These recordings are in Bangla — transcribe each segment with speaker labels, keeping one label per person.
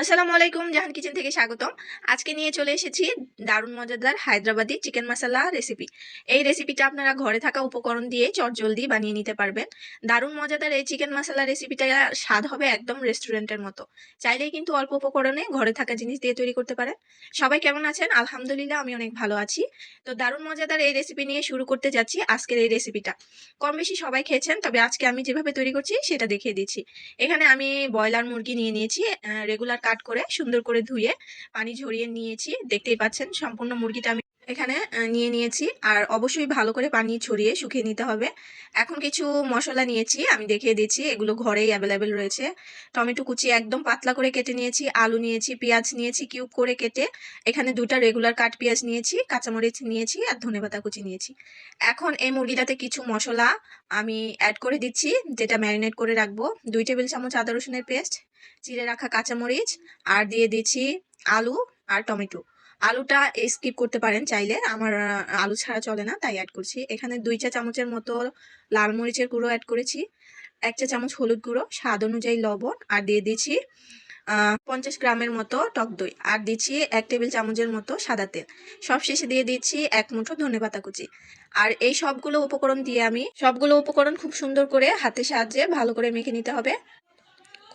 Speaker 1: আসসালামু আলাইকুম, জাহান কিচেন থেকে স্বাগতম। আজকে নিয়ে চলে এসেছি দারুণ মজাদার হায়দ্রাবাদি চিকেন মশলা রেসিপি এই রেসিপিটা আপনারা ঘরে থাকা উপকরণ দিয়ে চটজলদি বানিয়ে নিতে পারবেন। দারুণ মজাদার এই চিকেন মশলা রেসিপিটা স্বাদ হবে একদম রেস্টুরেন্টের মতো। চাইলেই কিন্তু অল্প উপকরণে ঘরে থাকা জিনিস দিয়ে তৈরি করতে পারেন। সবাই কেমন আছেন? আলহামদুলিল্লাহ, আমি অনেক ভালো আছি। তো দারুণ মজাদার এই রেসিপি নিয়ে শুরু করতে যাচ্ছি আজকের এই রেসিপিটা কম বেশি সবাই খেয়েছেন, তবে আজকে আমি যেভাবে তৈরি করছি সেটা দেখিয়ে দিচ্ছি। এখানে আমি ব্রয়লার মুরগি নিয়ে নিয়েছি রেগুলার কাট করে সুন্দর করে ধুয়ে পানি ঝরিয়ে নিয়েছি। দেখতেই পাচ্ছেন সম্পূর্ণ মুরগিটা আমি এখানে নিয়ে নিয়েছি। আর অবশ্যই ভালো করে পানি ছড়িয়ে শুকিয়ে নিতে হবে। এখন কিছু মশলা নিয়েছি, আমি দেখিয়ে দিচ্ছি। এগুলো ঘরেই অ্যাভেলেবেল রয়েছে। টমেটো কুচি একদম পাতলা করে কেটে নিয়েছি, আলু নিয়েছি, পেঁয়াজ নিয়েছি কিউব করে কেটে এখানে দুটা রেগুলার কাট পেঁয়াজ নিয়েছি, কাঁচামরিচ নিয়েছি আর ধনেপাতা কুচি নিয়েছি। এখন এই মুরগিটাতে কিছু মশলা আমি অ্যাড করে দিচ্ছি, যেটা ম্যারিনেট করে রাখব। দুই টেবিল চামচ আদা রসুনের পেস্ট চিড়ে রাখা কাঁচামরিচ, আর দিয়ে দিচ্ছি আলু আর টমেটো। আলুটা স্কিপ করতে পারেন চাইলে, আমার আলু ছাড়া চলে না, তাই অ্যাড করছি। এখানে দুই চা চামচের মতো লাল মরিচের গুঁড়ো অ্যাড করেছি, এক চা চামচ হলুদ গুঁড়ো, স্বাদ অনুযায়ী লবণ, আর দিয়ে দিচ্ছি পঞ্চাশ গ্রামের মতো টক দই, আর দিচ্ছি এক টেবিল চামচের মতো সাদা তেল। সব শেষে দিয়ে দিচ্ছি এক মুঠো ধনেপাতা কুচি। আর এই সবগুলো উপকরণ দিয়ে আমি, সবগুলো উপকরণ খুব সুন্দর করে হাতের সাহায্যে ভালো করে মেখে নিতে হবে।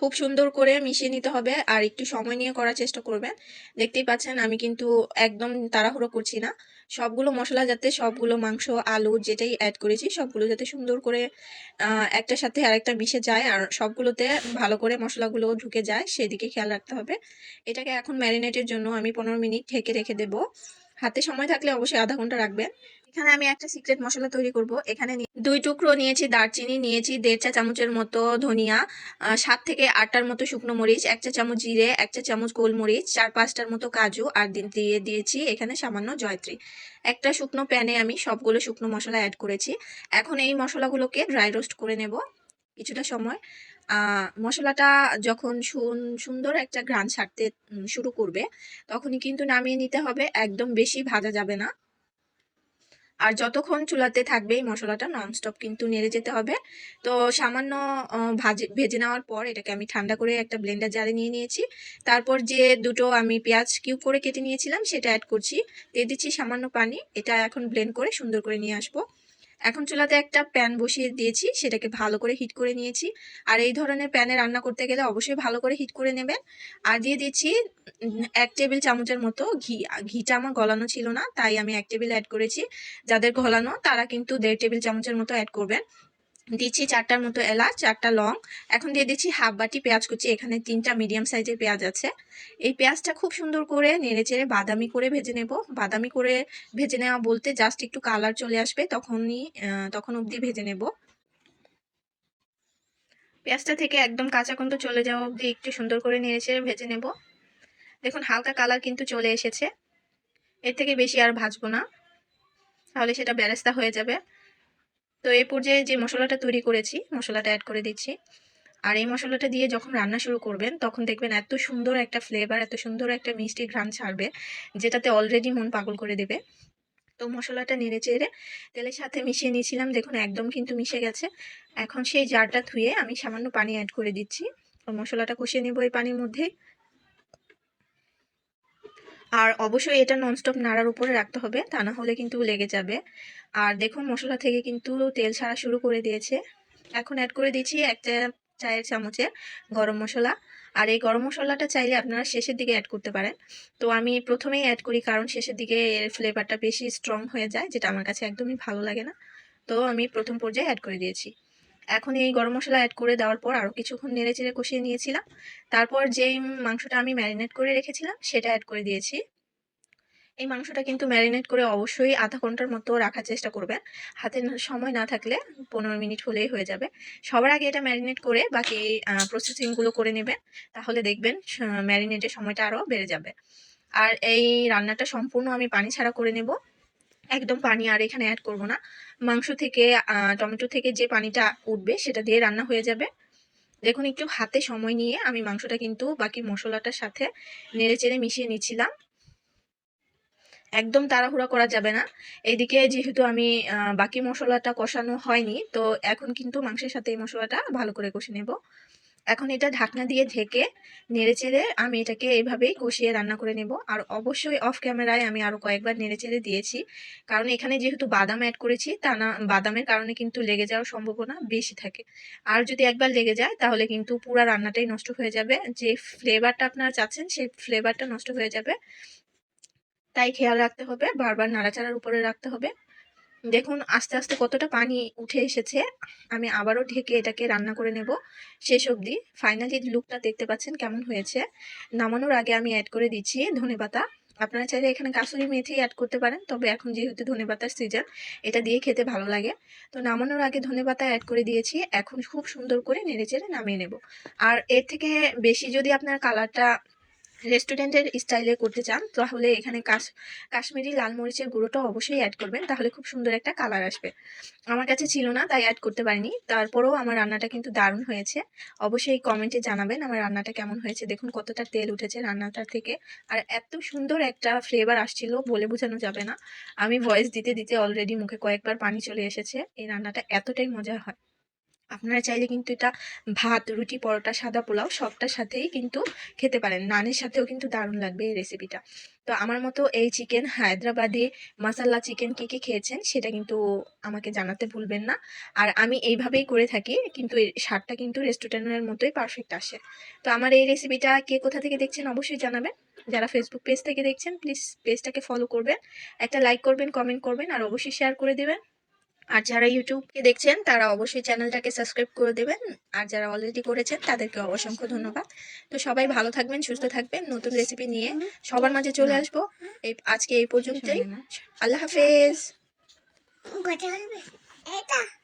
Speaker 1: খুব সুন্দর করে মিশিয়ে নিতে হবে আর একটু সময় নিয়ে করার চেষ্টা করবেন। দেখতেই পাচ্ছেন আমি কিন্তু একদম তাড়াহুড়ো করছি না। সবগুলো মশলা যাতে সবগুলো মাংস, আলু যেটাই অ্যাড করেছি, সবগুলো যাতে সুন্দর করে একটার সাথে আরেকটা মিশে যায় আর সবগুলোতে ভালো করে মশলাগুলো ঢুকে যায়, সেদিকে খেয়াল রাখতে হবে। এটাকে এখন ম্যারিনেটের জন্য আমি পনেরো মিনিট ঢেকে রেখে দেবো। হাতে সময় থাকলে অবশ্যই আধা ঘণ্টা রাখবেন। এখানে আমি একটা সিক্রেট মশলা তৈরি করব। এখানে দুই টুকরো নিয়েছি দারচিনি, নিয়েছি দেড় চা চামচের মতো ধনিয়া সাত থেকে আটটার মতো শুকনো মরিচ, এক চা চামচ জিরে, এক চা চামচ গোলমরিচ, চার পাঁচটার মতো কাজু আর দিয়ে দিয়েছি এখানে সামান্য জয়ত্রী। একটা শুকনো প্যানে আমি সবগুলো শুকনো মশলা অ্যাড করেছি। এখন এই মশলাগুলোকে ড্রাই রোস্ট করে নেব কিছুটা সময়। মশলাটা যখন সুন- সুন্দর একটা ঘ্রাণ ছাড়তে শুরু করবে, তখনই কিন্তু নামিয়ে নিতে হবে। একদম বেশি ভাজা যাবে না। আর যতক্ষণ চুলাতে থাকবে এই মশলাটা ননস্টপ কিন্তু নেড়ে যেতে হবে। তো সামান্য ভাজে, ভেজে নেওয়ার পর এটাকে আমি ঠান্ডা করে একটা ব্লেন্ডার জারে নিয়ে নিয়েছি। তারপর যে দুটো আমি পেঁয়াজ কিউব করে কেটে নিয়েছিলাম সেটা অ্যাড করছি। দিয়ে দিচ্ছি সামান্য পানি। এটা এখন ব্লেন্ড করে সুন্দর করে নিয়ে আসব। এখন চুলাতে একটা প্যান বসিয়ে দিয়েছি, সেটাকে ভালো করে হিট করে নিয়েছি। আর এই ধরনের প্যানে রান্না করতে গেলে অবশ্যই ভালো করে হিট করে নেবেন। আর দিয়ে দিচ্ছি এক টেবিল চামচের মতো ঘি। ঘিটা আমার গলানো ছিল না, তাই আমি এক টেবিল অ্যাড করেছি। যাদের গলানো, তারা কিন্তু দেড় টেবিল চামচের মতো অ্যাড করবেন। দিচ্ছি চারটার মতো এলাচ, চারটা লং। এখন দিয়ে দিচ্ছি হাফ বাটি পেঁয়াজ কুচি, এখানে তিনটা মিডিয়াম সাইজের পেঁয়াজ আছে। এই পেঁয়াজটা খুব সুন্দর করে নেড়ে চেড়ে বাদামি করে ভেজে নেব। বাদামি করে ভেজে নেওয়া বলতে জাস্ট একটু কালার চলে আসবে, তখনই তখন অবধি ভেজে নেব। পেঁয়াজটা থেকে একদম কাঁচা কন্ত চলে যাওয়া অবধি একটু সুন্দর করে নেড়ে চেড়ে ভেজে নেব। দেখুন, হালকা কালার কিন্তু চলে এসেছে। এর থেকে বেশি আর ভাজবো না। তাহলে সেটা ব্যারেস্তা হয়ে যাবে। তো এই পর্যায়ে যে মশলাটা তৈরি করেছি, মশলাটা অ্যাড করে দিচ্ছি। আর এই মশলাটা দিয়ে যখন রান্না শুরু করবেন, তখন দেখবেন এত সুন্দর একটা ফ্লেভার এত সুন্দর একটা মিষ্টি ঘ্রাণ ছাড়বে, যেটাতে অলরেডি মন পাগল করে দেবে। তো মশলাটা নেড়ে চেড়ে তেলের সাথে মিশিয়ে নিয়েছিলাম, দেখুন একদম কিন্তু মিশে গেছে। এখন সেই জারটা ধুয়ে আমি সামান্য পানি অ্যাড করে দিচ্ছি। তো মশলাটা কষিয়ে নেব এই পানির মধ্যেই। আর অবশ্যই এটা ননস্টপ নাড়ার উপরে রাখতে হবে, তা না হলে কিন্তু লেগে যাবে। আর দেখুন, মশলা থেকে কিন্তু তেল ছাড়া শুরু করে দিয়েছে। এখন অ্যাড করে দিচ্ছি একটা চায়ের চামচের গরম মশলা। আর এই গরম মশলাটা চাইলে আপনারা শেষের দিকে অ্যাড করতে পারেন। তো আমি প্রথমেই অ্যাড করি কারণ শেষের দিকে এর ফ্লেভারটা বেশি স্ট্রং হয়ে যায়, যেটা আমার কাছে একদমই ভালো লাগে না। তো আমি প্রথম পর্যায়ে অ্যাড করে দিয়েছি। এখন এই গরম মশলা অ্যাড করে দেওয়ার পর আরও কিছুক্ষণ নেড়ে চেড়ে কষিয়ে নিয়েছিলাম। তারপর যেই মাংসটা আমি ম্যারিনেট করে রেখেছিলাম, সেটা অ্যাড করে দিয়েছি। এই মাংসটা কিন্তু ম্যারিনেট করে অবশ্যই আধা ঘণ্টার মতো রাখার চেষ্টা করবেন। হাতে সময় না থাকলে পনেরো মিনিট হলেই হয়ে যাবে। সবার আগে এটা ম্যারিনেট করে বাকি প্রসেসিংগুলো করে নেবেন। তাহলে দেখবেন ম্যারিনেটের সময়টা আরও বেড়ে যাবে। আর এই রান্নাটা সম্পূর্ণ আমি পানি ছাড়া করে নেব। একদম পানি আর এখানে অ্যাড করব না। মাংস থেকে টমেটো থেকে যে পানিটা উঠবে সেটা দিয়ে রান্না হয়ে যাবে। দেখুন, একটু হাতে সময় নিয়ে আমি মাংসটা কিন্তু বাকি মশলাটার সাথে নেড়ে চেড়ে মিশিয়ে নিচ্ছিলাম। একদম তাড়াহুড়া করা যাবে না। এইদিকে যেহেতু আমি বাকি মশলাটা কষানো হয়নি, তো এখন কিন্তু মাংসের সাথে এই মশলাটা ভালো করে কষে নেব। এখন এটা ঢাকনা দিয়ে ঢেকে নেড়েচেড়ে আমি এটাকে এইভাবেই কষিয়ে রান্না করে নেব। আর অবশ্যই অফ ক্যামেরায় আমি আরও কয়েকবার নেড়েচেড়ে দিয়েছি। কারণ এখানে যেহেতু বাদাম অ্যাড করেছি, তা না, বাদামের কারণে কিন্তু লেগে যাওয়ার সম্ভাবনা বেশি থাকে। আর যদি একবার লেগে যায়, তাহলে কিন্তু পুরো রান্নাটাই নষ্ট হয়ে যাবে। যে ফ্লেভারটা আপনারা চাচ্ছেন, সেই ফ্লেভারটা নষ্ট হয়ে যাবে। তাই খেয়াল রাখতে হবে, বারবার নাড়াচাড়ার উপরে রাখতে হবে। দেখুন, আস্তে আস্তে কতটা পানি উঠে এসেছে, আমি আবারও ঢেকে এটাকে রান্না করে নেব। শেষ অবধি ফাইনালি লুকটা দেখতে পাচ্ছেন কেমন হয়েছে, নামানোর আগে আমি অ্যাড করে দিচ্ছি ধনেপাতা আপনারা চাইলে এখানে কাসুরি মেথি অ্যাড করতে পারেন, তবে এখন যেহেতু ধনেপাতার সিজন এটা দিয়ে খেতে ভালো লাগে। তো নামানোর আগে ধনেপাতা অ্যাড করে দিয়েছি, এখন খুব সুন্দর করে নেড়েচেড়ে নামিয়ে নেব। আর এর থেকে বেশি যদি আপনার কালারটা রেস্টুরেন্টের স্টাইলে করতে চান, তাহলে এখানে কাশ, কাশ্মীরি লাল মরিচের গুঁড়োটা অবশ্যই অ্যাড করবেন, তাহলে খুব সুন্দর একটা কালার আসবে। আমার কাছে ছিল না, তাই অ্যাড করতে পারিনি। তারপরেও আমার রান্নাটা কিন্তু দারুণ হয়েছে। অবশ্যই কমেন্টে জানাবেন আমার রান্নাটা কেমন হয়েছে। দেখুন কতটা তেল উঠেছে রান্নাটার থেকে। আর এত সুন্দর একটা ফ্লেভার আসছিল বলে বোঝানো যাবে না। আমি ভয়েস দিতে দিতে অলরেডি মুখে কয়েকবার পানি চলে এসেছে। এই রান্নাটা এতটাই মজা হয়। আপনারা চাইলে কিন্তু এটা ভাত, রুটি, পরোটা, সাদা পোলাও সবটার সাথেই কিন্তু খেতে পারেন। নানের সাথেও কিন্তু দারুণ লাগবে এই রেসিপিটা তো আমার মতো এই চিকেন হায়দ্রাবাদি মাসাল্লা চিকেন কী কী খেয়েছেন সেটা কিন্তু আমাকে জানাতে ভুলবেন না। আর আমি এইভাবেই করে থাকি, কিন্তু এর স্বাদটা কিন্তু রেস্টুরেন্টের মতোই পারফেক্ট আসে। তো আমার এই রেসিপিটা কে কোথা থেকে দেখছেন অবশ্যই জানাবেন। যারা ফেসবুক পেজ থেকে দেখছেন প্লিজ পেজটাকে ফলো করবেন। একটা লাইক করবেন কমেন্ট করবেন, আর অবশ্যই শেয়ার করে দেবেন। আর যারা ইউটিউবকে দেখছেন তারা অবশ্যই চ্যানেলটাকে সাবস্ক্রাইব করে দেবেন। আর যারা অলরেডি করেছেন তাদেরকে অসংখ্য ধন্যবাদ। তো সবাই ভালো থাকবেন সুস্থ থাকবেন। নতুন রেসিপি নিয়ে সবার মাঝে চলে আসব। এই আজকে এই পর্যন্তই। আল্লাহ হাফেজ।
Speaker 2: এটা।